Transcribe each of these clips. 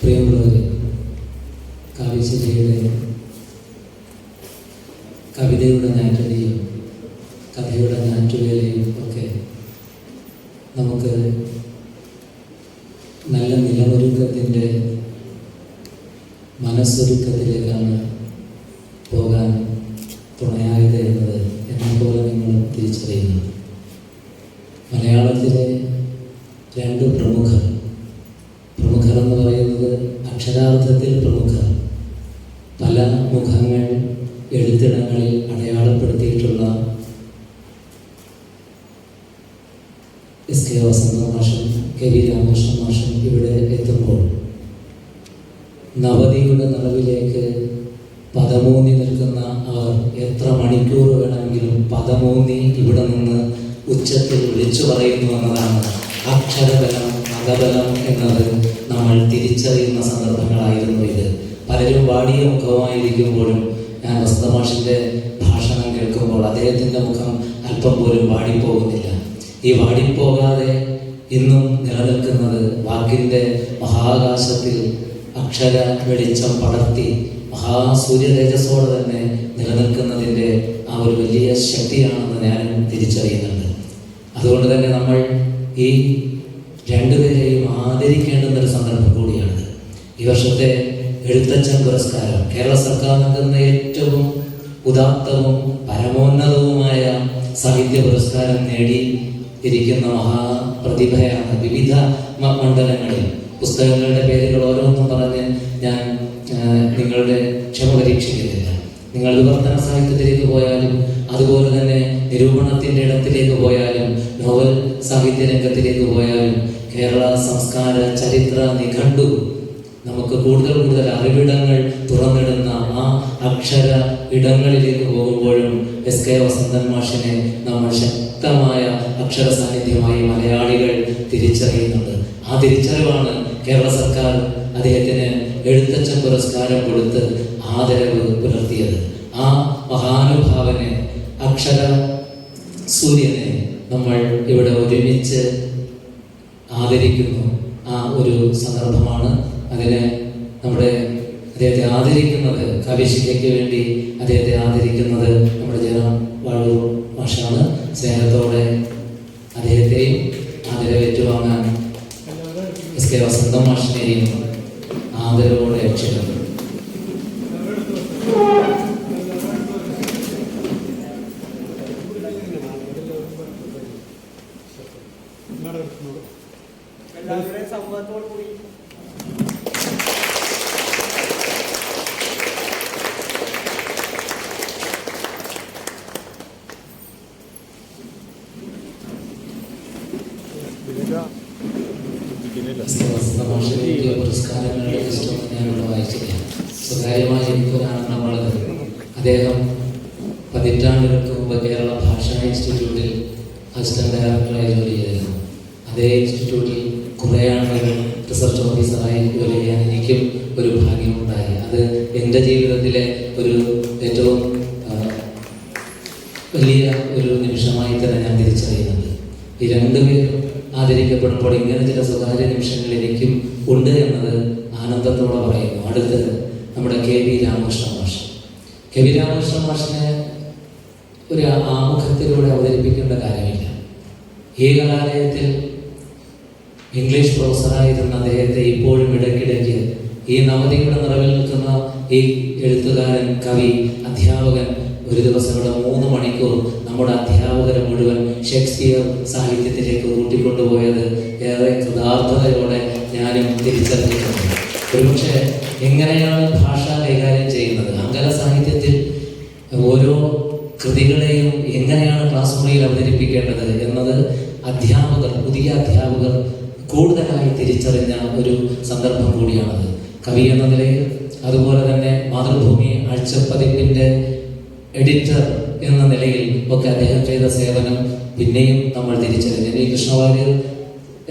പ്രിയമുള്ളവരെ കാവ്യശേരിയുടെ കവിതയുടെ ഞാറ്റുകയും കഥയുടെ ഞാറ്റുകയും ഒക്കെ നമുക്ക് നല്ല നിലമൊരുക്കത്തിന്റെ മനസ്സൊരുക്കത്തിലേക്കാണ് പോകാൻ തുണയായത് എന്നത് എന്നെപ്പോലെ നിങ്ങൾ തിരിച്ചറിയുന്നു. മലയാളത്തിലെ രണ്ട് പ്രമുഖർ പ്രമുഖർ എന്ന് പറയുന്നത് അക്ഷരാർത്ഥത്തിൽ പ്രമുഖർ. പല മുഖങ്ങൾ എഴുത്തിടങ്ങളിൽ അടയാളപ്പെടുത്തിയിട്ടുള്ള എസ് കെ വസന്ത മാഷൻ കെ വി രാമകൃഷ്ണൻ മാഷൻ ഇവിടെ എത്തുമ്പോൾ നവതിയുടെ നിറവിലേക്ക് പദമൂന്നി നിൽക്കുന്ന അവർ എത്ര മണിക്കൂർ വേണമെങ്കിലും പദമൂന്നി ഇവിടെ നിന്ന് ഉച്ചത്തിൽ വിളിച്ചു പറയുന്നു എന്നതാണ് അക്ഷരബലം അകബലം എന്നത് നമ്മൾ തിരിച്ചറിയുന്ന സന്ദർഭങ്ങളായിരുന്നു ഇത്. പലരും വാടിയ മുഖമായിരിക്കുമ്പോഴും ഞാൻ വസന്തമാഷിന്റെ ഭാഷണം കേൾക്കുമ്പോൾ അദ്ദേഹത്തിന്റെ മുഖം അല്പം പോലും വാടിപ്പോകുന്നില്ല. ഈ വാടിപ്പോകാതെ ഇന്നും നിലനിൽക്കുന്നത് വാക്കിന്റെ മഹാകാശത്തിൽ അക്ഷര വെളിച്ചം പടർത്തി മഹാസൂര്യ തേജസ്സോടെ തന്നെ നിലനിൽക്കുന്നതിന്റെ ആ ഒരു വലിയ ശക്തിയാണെന്ന് ഞാനും തിരിച്ചറിയുന്നുണ്ട്. അതുകൊണ്ട് തന്നെ നമ്മൾ ഈ രണ്ടുപേരെയും ആദരിക്കേണ്ടുന്ന ഒരു സന്ദർഭം കൂടിയാണ് ഈ വർഷത്തെ എഴുത്തച്ഛൻ പുരസ്കാരം കേരള സർക്കാർ നൽകുന്ന ഏറ്റവും ഉദാത്തവും പരമോന്നതവുമായ സാഹിത്യ പുരസ്കാരം നേടി ഇരിക്കുന്ന മഹാപ്രതിഭയാണ് വിവിധ മണ്ഡലങ്ങളിൽ. പുസ്തകങ്ങളുടെ പേരുകൾ ഓരോന്നും പറഞ്ഞ് ഞാൻ നിങ്ങളുടെ ക്ഷമ പരീക്ഷിക്കുന്നില്ല. നിങ്ങൾ വിവർത്തന സാഹിത്യത്തിലേക്ക് പോയാലും അതുപോലെ തന്നെ നിരൂപണത്തിന്റെ ഇടത്തിലേക്ക് പോയാലും നോവൽ സാഹിത്യ രംഗത്തിലേക്ക് പോയാലും കേരള സംസ്കാര ചരിത്ര നിഘണ്ടു നമുക്ക് കൂടുതൽ കൂടുതൽ അറിവിടങ്ങൾ തുറന്നിടുന്ന ആ അക്ഷര ഇടങ്ങളിലേക്ക് പോകുമ്പോഴും എസ് കെ വസന്തൻ മാഷിനെ നമ്മൾ ശക്തമായ അക്ഷര സാന്നിധ്യമായി മലയാളികൾ തിരിച്ചറിയുന്നുണ്ട്. ആ തിരിച്ചറിവാണ് കേരള സർക്കാർ അദ്ദേഹത്തിന് എഴുത്തച്ഛൻ പുരസ്കാരം കൊടുത്ത് ആദരവ് പുലർത്തിയത്. ആ മഹാനുഭാവനെ അക്ഷര സൂര്യനെ നമ്മൾ ഇവിടെ ഒരുമിച്ച് ആദരിക്കുന്നു. ആ ഒരു സന്ദർഭമാണ് അതിനെ നമ്മുടെ അദ്ദേഹത്തെ ആദരിക്കുന്നത്. കവിശിക്കു വേണ്ടി അദ്ദേഹത്തെ ആദരിക്കുന്നത് നമ്മുടെ ജനം വളരെ മാഷാണ്. സ്നേഹത്തോടെ അദ്ദേഹത്തെയും ആദരവേറ്റുവാങ്ങാൻ എസ് കെ വസന്ത മാഷിനെയും ആദരവോടെ ക്ഷണിക്കുന്നു സ്വകാര്യമായി എനിക്കൊരാണെന്നുള്ളത് അദ്ദേഹം പതിറ്റാണ്ടുകൾക്ക് മുമ്പ് കേരള ഭാഷാ ഇൻസ്റ്റിറ്റ്യൂട്ടിൽ അസിസ്റ്റന്റ് ഡയറക്ടറായി ജോലി ചെയ്തിരുന്നു. അതേ ഇൻസ്റ്റിറ്റ്യൂട്ടിൽ കുറേ ആളുകൾ റിസർച്ച് ഓഫീസറായി ജോലി ചെയ്യാൻ എനിക്കും ഒരു ഭാഗ്യമുണ്ടായി അത് എന്റെ ജീവിതത്തിലെ ഒരു ഏറ്റവും വലിയ ഒരു നിമിഷമായി തന്നെ ഞാൻ തിരിച്ചറിയുന്നുണ്ട്. ഈ രണ്ടുപേരും ആദരിക്കപ്പെടുമ്പോൾ ഇങ്ങനെ ചില സ്വകാര്യ നിമിഷങ്ങൾ എനിക്കും ഉണ്ട് എന്നത് ആനന്ദത്തോടെ പറയുന്നു. അടുത്തത് നമ്മുടെ കെ വി രാമകൃഷ്ണ മാഷ് കെ വി രാമകൃഷ്ണ മാഷിനെ ഒരു ആമുഖത്തിലൂടെ അവതരിപ്പിക്കേണ്ട കാര്യമില്ല. ഈ കലാലയത്തിൽ ഇംഗ്ലീഷ് പ്രൊഫസറായിരുന്ന അദ്ദേഹത്തെ ഇപ്പോഴും ഇടയ്ക്കിടയ്ക്ക് ഈ നവതിയുടെ നിറവിൽ നിൽക്കുന്ന ഈ എഴുത്തുകാരൻ കവി അധ്യാപകൻ ഒരു ദിവസം ഇവിടെ മൂന്ന് മണിക്കൂർ നമ്മുടെ അധ്യാപകരെ മുഴുവൻ ഷേക്സ്പിയർ സാഹിത്യത്തിലേക്ക് കൂട്ടിക്കൊണ്ടുപോയത് ഏറെ കൃതാർത്ഥതയോടെ ഞാനും തിരിച്ചറിഞ്ഞിട്ടുണ്ട്. ഒരുപക്ഷെ എങ്ങനെയാണ് ഭാഷ കൈകാര്യം ചെയ്യുന്നത്? അങ്കല സാഹിത്യത്തിൽ ഓരോ കൃതികളെയും എങ്ങനെയാണ് ക്ലാസ് മുറിയിൽ അവതരിപ്പിക്കേണ്ടത് എന്നത് അധ്യാപകർ പുതിയ അധ്യാപകർ കൂടുതലായി തിരിച്ചറിഞ്ഞ ഒരു സന്ദർഭം കൂടിയാണത്. കവി എന്ന നിലയിൽ അതുപോലെ തന്നെ മാതൃഭൂമി ആഴ്ചപ്പതിപ്പിന്റെ എഡിറ്റർ എന്ന നിലയിൽ ഒക്കെ അദ്ദേഹം ചെയ്ത സേവനം പിന്നെയും നമ്മൾ തിരിച്ചറിഞ്ഞു. കൃഷ്ണവാര്യർ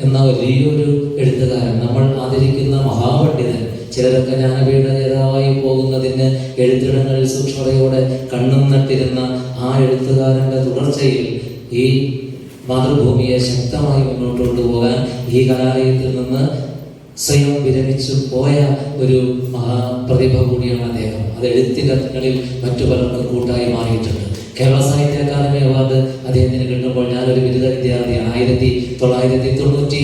എന്ന വലിയൊരു എഴുത്തുകാരൻ നമ്മൾ ആദരിക്കുന്ന മഹാപണ്ഡിതൻ ചിലരൊക്കെ ജ്ഞാനപീഠ നേതാവായി പോകുന്നതിന് എഴുത്തിടങ്ങളിൽ സൂക്ഷ്മതയോടെ കണ്ണും നട്ടിരുന്ന ആ എഴുത്തുകാരന്റെ തുടർച്ചയിൽ ഈ മാതൃഭൂമിയെ ശക്തമായി മുന്നോട്ട് കൊണ്ടുപോകാൻ ഈ കലാലയത്തിൽ നിന്ന് സ്വയം വിരമിച്ചു പോയ ഒരു മഹാപ്രതിഭ കൂടിയാണ് അദ്ദേഹം. അത് എഴുത്തിന്റെ മറ്റു പലർക്കും കൂട്ടായി മാറിയിട്ടുണ്ട്. കേരള സാഹിത്യ അക്കാദമി അവാർഡ് അദ്ദേഹത്തിന് കിട്ടുമ്പോൾ ഞാനൊരു ബിരുദ വിദ്യാർത്ഥിയാണ് ആയിരത്തി തൊള്ളായിരത്തി തൊണ്ണൂറ്റി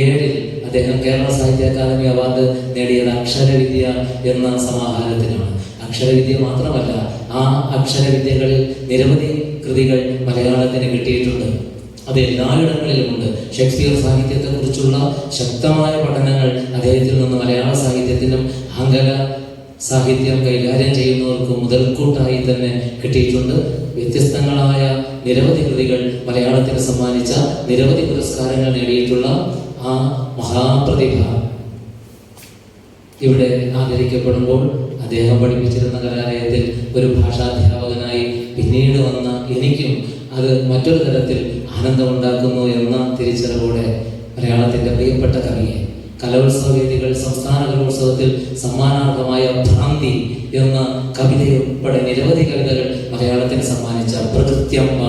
ഏഴിൽ അദ്ദേഹം കേരള സാഹിത്യ അക്കാദമി അവാർഡ് നേടിയത് അക്ഷരവിദ്യ എന്ന സമാഹാരത്തിനാണ്. അക്ഷരവിദ്യ മാത്രമല്ല ആ അക്ഷരവിദ്യകളിൽ നിരവധി കൃതികൾ മലയാളത്തിന് കിട്ടിയിട്ടുണ്ട്. അത് എല്ലായിടങ്ങളിലുമുണ്ട്. ഷേക്സ്പിയർ സാഹിത്യത്തെക്കുറിച്ചുള്ള ശക്തമായ പഠനങ്ങൾ അദ്ദേഹത്തിൽ നിന്ന് മലയാള സാഹിത്യത്തിനും ആംഗല സാഹിത്യം കൈകാര്യം ചെയ്യുന്നവർക്ക് മുതൽക്കൂട്ടായി തന്നെ കിട്ടിയിട്ടുണ്ട്. വ്യത്യസ്തങ്ങളായ നിരവധി കൃതികൾ മലയാളത്തിന് സമ്മാനിച്ച നിരവധി പുരസ്കാരങ്ങൾ നേടിയിട്ടുള്ള ആ മഹാപ്രതിഭ ഇവിടെ ആദരിക്കപ്പെടുമ്പോൾ അദ്ദേഹം പഠിപ്പിച്ചിരുന്ന കലാലയത്തിൽ ഒരു ഭാഷാധ്യാപകനായി പിന്നീട് വന്ന എനിക്കും അത് മറ്റൊരു തരത്തിൽ ആനന്ദമുണ്ടാക്കുന്നു എന്ന തിരിച്ചറിവോടെ മലയാളത്തിന്റെ പ്രിയപ്പെട്ട കവിയെ കലോത്സവ വേദികൾ സംസ്ഥാന കലോത്സവത്തിൽ സമ്മാനാർഹമായ ഭ്രാന്തി എന്ന കവിതയുൾപ്പെടെ നിരവധി കവിതകൾ മലയാളത്തിന് സമ്മാനിച്ച പ്രകൃത്യമ്മ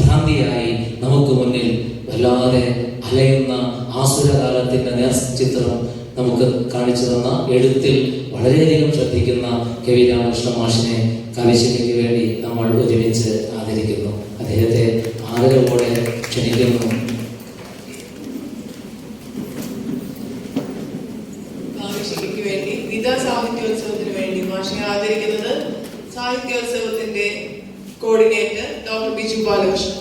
ഭ്രാന്തിയായി നമുക്ക് മുന്നിൽ വല്ലാതെ അലയുന്ന ആസുരകാലത്തിന്റെ നേർചിത്രം നമുക്ക് കാണിച്ചു തന്ന എഴുത്തിൽ വളരെയധികം ശ്രദ്ധിക്കുന്ന കവി രാമകൃഷ്ണ മാഷിനെ കവിശിലേക്ക് വേണ്ടി നമ്മൾ ഒരുമിച്ച് ആദരിക്കുന്നു. അദ്ദേഹത്തെ ആദരവോടെ ക്ഷണിക്കുന്നു ആവശ്യക്ക് വേണ്ടി വിധ സാഹിത്യോത്സവത്തിന് വേണ്ടി മാഷിനെ ആദരിക്കുന്നത് സാഹിത്യോത്സവത്തിന്റെ കോർഡിനേറ്റർ ഡോക്ടർ ബിജു ബാലകൃഷ്ണൻ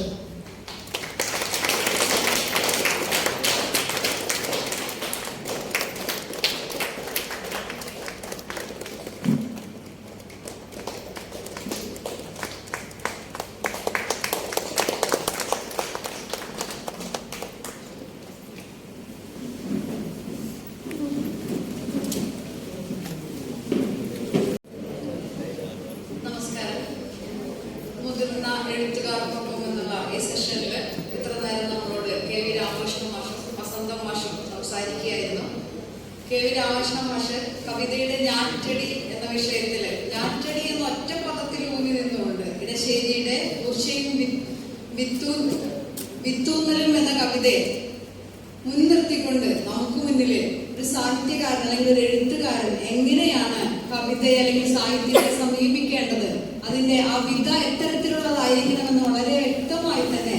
നമസ്കാരം മുതിർന്ന എഴുത്തുകാർക്കൊപ്പം എന്നുള്ള ഈ സെഷനിൽ ഇത്ര നേരം നമ്മളോട് കെ വി രാമകൃഷ്ണ മാഷും വസന്തം മാഷും സംസാരിക്കുകയായിരുന്നു കെ വി രാമകൃഷ്ണ മാഷ് കവിതയുടെ ഞാറ്റടി എന്ന വിഷയത്തിൽ ഞാറ്റടി എന്ന ഒറ്റ പദത്തിൽ ഊന്നി നിന്നുകൊണ്ട് ഇടശ്ശേരിയുടെ വിത്തൂന്നലും എന്ന കവിതയെ മുൻനിർത്തിക്കൊണ്ട് നമുക്ക് മുന്നിൽ ഒരു സാഹിത്യകാരൻ അല്ലെങ്കിൽ ഒരു എഴുത്തുകാരൻ എങ്ങനെയാണ് കവിതയെ അല്ലെങ്കിൽ സാഹിത്യത്തെ സമീപിക്കേണ്ടത്? അതിന്റെ ആ വിധ എത്തരത്തിലുള്ളതായിരിക്കണമെന്ന് വളരെ വ്യക്തമായി തന്നെ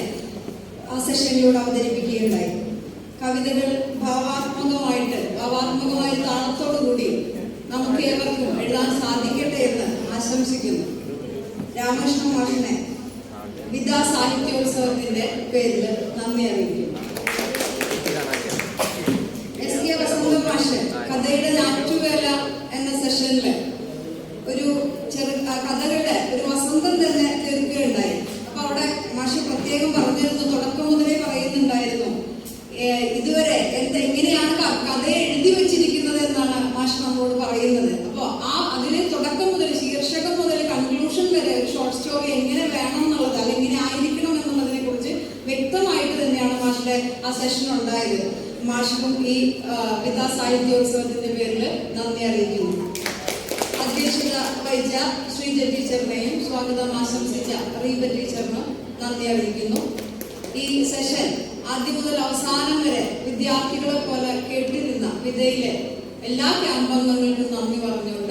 ആ സെഷനിലൂടെ അവതരിപ്പിക്കുകയുണ്ടായി. കവിതകൾ ഭാവാത്മകമായിട്ട് ഭാവാത്മകമായ താളത്തോടുകൂടി നമുക്ക് ഏവർക്കും എഴുതാൻ സാധിക്കട്ടെ എന്ന് ആശംസിക്കുന്നു. രാമകൃഷ്ണ മാഷിനെ വിദ്യാ സാഹിത്യോത്സവത്തിന്റെ പേരിൽ നന്ദി അറിയിക്കുന്നു. എസ് മാഷ് കഥയുടെ നാറ്റുവേല എന്ന സെഷനിൽ ഒരു ചെറു കഥകളുടെ ആ സെഷൻ ഉണ്ടായത്. മാഷിനും ഈ പിതാ സാഹിത്യോത്സവത്തിന്റെ പേരിൽ നന്ദി അറിയിക്കുന്നു. അധ്യക്ഷത വഹിച്ച ശ്രീജ ടീച്ചറിനെയും സ്വാഗതം ആശംസിച്ച റീബ ടീച്ചറിനും നന്ദി അറിയിക്കുന്നു. ഈ സെഷൻ ആദ്യം മുതൽ അവസാനം വരെ വിദ്യാർത്ഥികളെ പോലെ കേട്ടിരുന്ന വിധയിലെ എല്ലാ ക്യാമ്പംഗങ്ങൾക്കും നന്ദി പറഞ്ഞുകൊണ്ട്